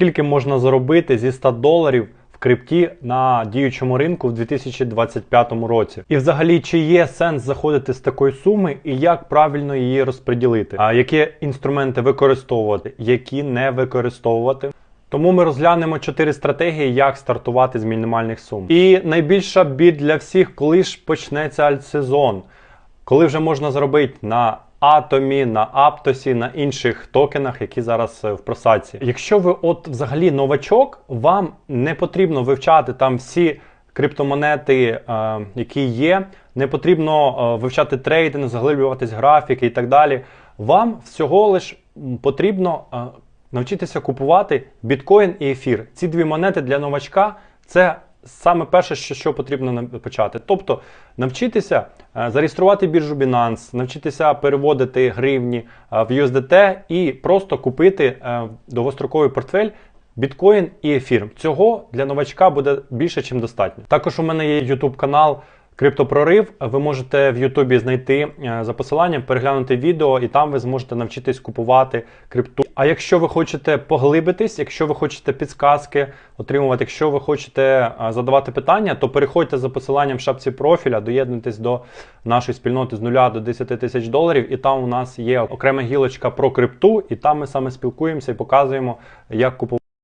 скільки можна заробити зі 100 доларів в крипті на діючому ринку в 2025 році. І взагалі, чи є сенс заходити з такої суми і як правильно її розподілити? А які інструменти використовувати, які не використовувати? Тому ми розглянемо чотири стратегії, як стартувати з мінімальних сум. І найбільша бід для всіх, коли ж почнеться альтсезон, коли вже можна заробити на Атомі, на Аптосі, на інших токенах, які зараз е, в просадці. Якщо ви от взагалі новачок, вам не потрібно вивчати там всі криптомонети, е, які є, не потрібно е, вивчати трейдинг, заглиблюватись графіки і так далі. Вам всього лиш потрібно навчитися купувати біткоін і ефір. Ці дві монети для новачка це саме перше, що, що потрібно почати. Тобто навчитися е, зареєструвати біржу Binance, навчитися переводити гривні е, в USDT і просто купити е, довгостроковий портфель. Біткоін і ефір. Цього для новачка буде більше, ніж достатньо. Також у мене є YouTube канал Криптопрорив. Ви можете в Ютубі знайти за посиланням, переглянути відео, і там ви зможете навчитись купувати крипту. А якщо ви хочете поглибитись, якщо ви хочете підсказки отримувати, якщо ви хочете е, задавати питання, то переходьте за посиланням в шапці профіля, доєднуйтесь до нашої спільноти з 0 до 10 тисяч доларів, і там у нас є окрема гілочка про крипту, і там ми саме спілкуємося і показуємо, як купувати.